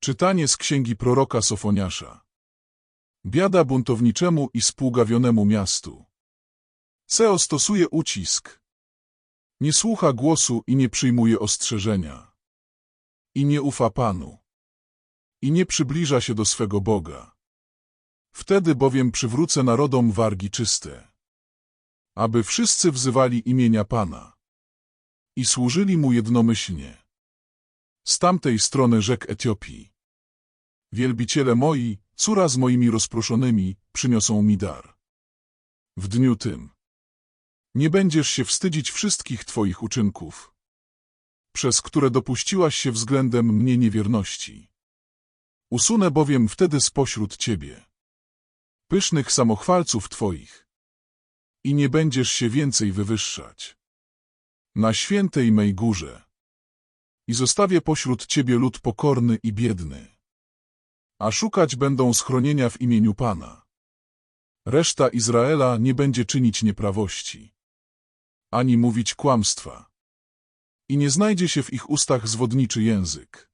Czytanie z księgi proroka Sofoniasza. Biada buntowniczemu i spługawionemu miastu. Seo stosuje ucisk. Nie słucha głosu i nie przyjmuje ostrzeżenia. I nie ufa Panu. I nie przybliża się do swego Boga. Wtedy bowiem przywrócę narodom wargi czyste. Aby wszyscy wzywali imienia Pana. I służyli Mu jednomyślnie. Z tamtej strony rzek Etiopii. Wielbiciele moi, córa z moimi rozproszonymi, przyniosą mi dar. W dniu tym nie będziesz się wstydzić wszystkich Twoich uczynków, przez które dopuściłaś się względem mnie niewierności. Usunę bowiem wtedy spośród Ciebie pysznych samochwalców Twoich i nie będziesz się więcej wywyższać. Na świętej mej górze i zostawię pośród Ciebie lud pokorny i biedny, a szukać będą schronienia w imieniu Pana. Reszta Izraela nie będzie czynić nieprawości, ani mówić kłamstwa. I nie znajdzie się w ich ustach zwodniczy język.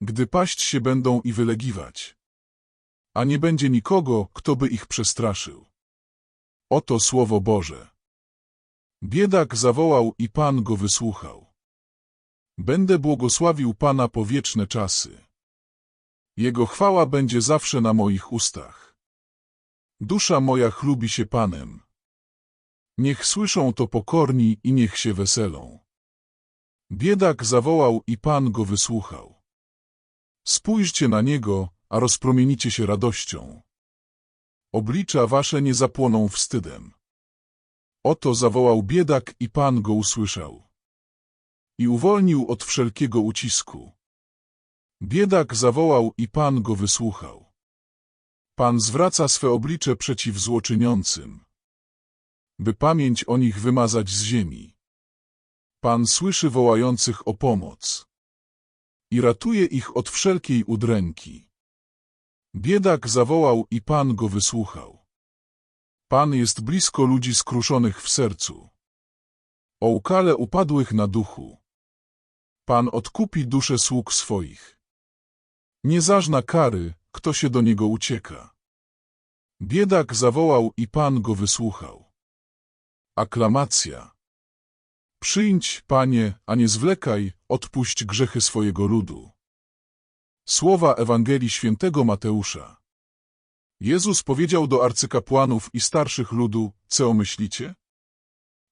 Gdy paść się będą i wylegiwać, a nie będzie nikogo, kto by ich przestraszył. Oto słowo Boże. Biedak zawołał i Pan go wysłuchał. Będę błogosławił Pana po wieczne czasy. Jego chwała będzie zawsze na moich ustach. Dusza moja chlubi się Panem. Niech słyszą to pokorni i niech się weselą. Biedak zawołał i Pan go wysłuchał. Spójrzcie na niego, a rozpromienicie się radością. Oblicza wasze nie zapłoną wstydem. Oto zawołał biedak i Pan go usłyszał. I uwolnił od wszelkiego ucisku. Biedak zawołał i Pan go wysłuchał. Pan zwraca swe oblicze przeciw złoczyniącym, by pamięć o nich wymazać z ziemi. Pan słyszy wołających o pomoc i ratuje ich od wszelkiej udręki. Biedak zawołał i Pan go wysłuchał. Pan jest blisko ludzi skruszonych w sercu. O ukale upadłych na duchu. Pan odkupi dusze sług swoich. Nie zażna kary, kto się do niego ucieka. Biedak zawołał i Pan go wysłuchał. Aklamacja. Przyjdź, Panie, a nie zwlekaj, odpuść grzechy swojego ludu. Słowa Ewangelii świętego Mateusza. Jezus powiedział do arcykapłanów i starszych ludu, co myślicie?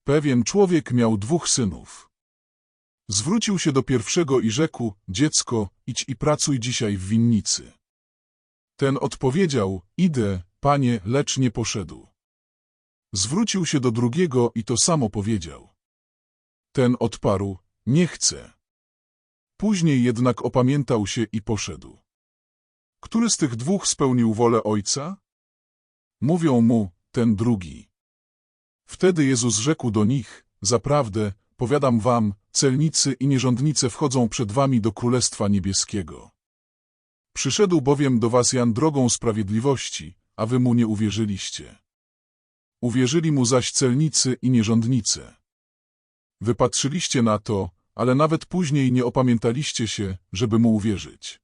Pewien człowiek miał dwóch synów. Zwrócił się do pierwszego i rzekł, dziecko, idź i pracuj dzisiaj w winnicy. Ten odpowiedział, idę, panie, lecz nie poszedł. Zwrócił się do drugiego i to samo powiedział. Ten odparł, nie chcę. Później jednak opamiętał się i poszedł. Który z tych dwóch spełnił wolę Ojca? Mówią mu, ten drugi. Wtedy Jezus rzekł do nich, zaprawdę, powiadam wam, celnicy i nierządnice wchodzą przed wami do Królestwa Niebieskiego. Przyszedł bowiem do was Jan drogą sprawiedliwości, a wy mu nie uwierzyliście. Uwierzyli mu zaś celnicy i nierządnice. Wypatrzyliście na to, ale nawet później nie opamiętaliście się, żeby mu uwierzyć.